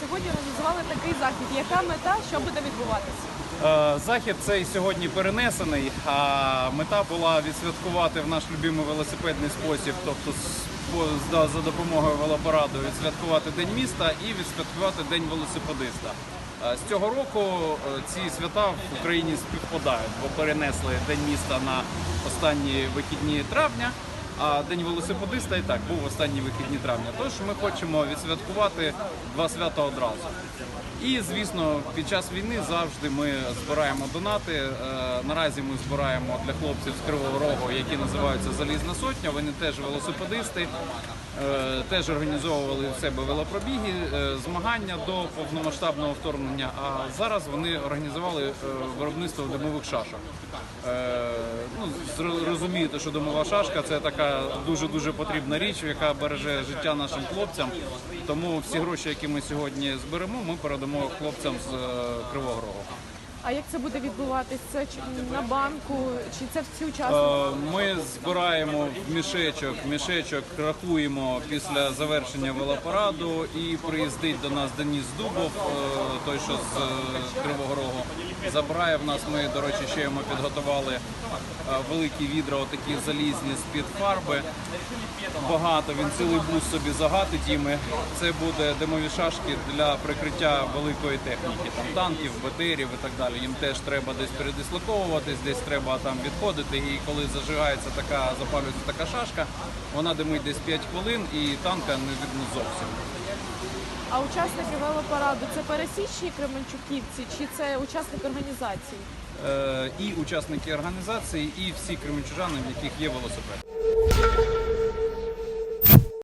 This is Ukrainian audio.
сьогодні організували такий захід. Яка мета, що буде відбуватися? Е, Захід цей сьогодні перенесений, а мета була відсвяткувати в наш любимий велосипедний спосіб, тобто за допомогою велопараду відсвяткувати День міста і відсвяткувати День велосипедиста. Е, З цього року е, ці свята в Україні співпадають, бо перенесли День міста на останні вихідні травня. А День велосипедиста і так був останні вихідні травня. Тож ми хочемо відсвяткувати два свята одразу. І звісно, під час війни завжди ми збираємо донати. Е, Наразі ми збираємо для хлопців з Кривого Рогу, які називаються Залізна Сотня. Вони теж велосипедисти, теж організовували в себе велопробіги, е, змагання до повномасштабного вторгнення. А зараз вони організували е, виробництво димових шашок. Е, Ну, розумієте, що димова шашка це така дуже дуже потрібна річ, яка береже життя нашим хлопцям. Тому всі гроші, які ми сьогодні зберемо, ми передамо хлопцям з е, Кривого Рогу. А як це буде відбуватись? Це чи на банку, чи це всі учасники? Е, Ми збираємо в мішечок, мішечок рахуємо після завершення велопараду і приїздить до нас Деніс Дубов, е, той, що з е, Кривого Рогу. Забирає в нас. Ми, до речі, ще йому підготували великі відра, отакі залізні з-під фарби. Багато він цілий бус собі загатить їми. Це буде димові шашки для прикриття великої техніки, там танків, БТРів і так далі. Їм теж треба десь передислоковуватись, десь треба там відходити. І коли зажигається така, запалюється така шашка, вона димить десь 5 хвилин і танка не видно зовсім. А учасники велопараду це пересічні кременчуківці, чи це учасники організації? Е, і учасники організації, і всі кременчужани, в яких є велосипед.